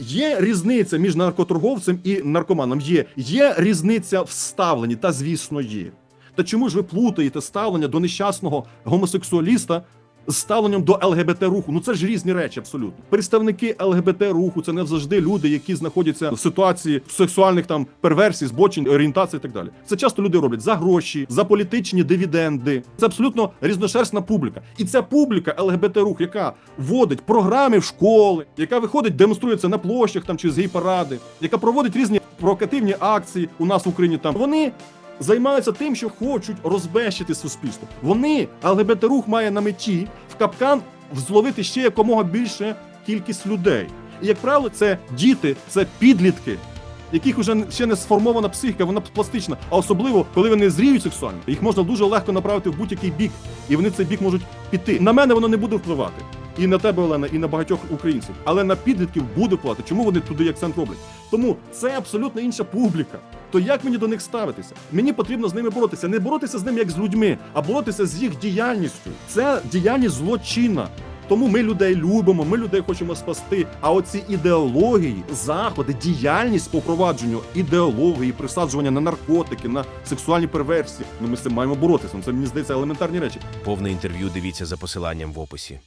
Є різниця між наркоторговцем і наркоманом. Є. Є різниця в ставленні, та звісно є. Та чому ж ви плутаєте ставлення до нещасного гомосексуаліста ставленням до ЛГБТ руху? Ну це ж різні речі, абсолютно. Представники ЛГБТ руху це не завжди люди, які знаходяться в ситуації сексуальних там перверсій, збочень, орієнтації і так далі. Це часто люди роблять за гроші, за політичні дивіденди. Це абсолютно різношерстна публіка. І ця публіка ЛГБТ рух, яка вводить програми в школи, яка виходить, демонструється на площах там чи з гей-паради, яка проводить різні провокативні акції у нас в Україні. Там вони займаються тим, що хочуть розбещити суспільство. Вони ЛГБТ рух має на меті капкан зловити ще якомога більше кількість людей. І як правило, це діти, це підлітки. Яких вже ще не сформована психіка, вона пластична, а особливо коли вони зріють сексуально, їх можна дуже легко направити в будь-який бік, і вони цей бік можуть піти. На мене воно не буде впливати. І на тебе, Олена, і на багатьох українців. Але на підлітків буде впливати. Чому вони туди акцент роблять? Тому це абсолютно інша публіка. То як мені до них ставитися? Мені потрібно з ними боротися. Не боротися з ними як з людьми, а боротися з їх діяльністю. Це діяльність злочинна. Тому ми людей любимо, ми людей хочемо спасти. А оці ідеології, заходи, діяльність по впровадженню ідеології, присаджування на наркотики, на сексуальні перверсії. Ну ми з цим маємо боротися. Ну, Це мені здається елементарні речі. Повне інтерв'ю дивіться за посиланням в описі.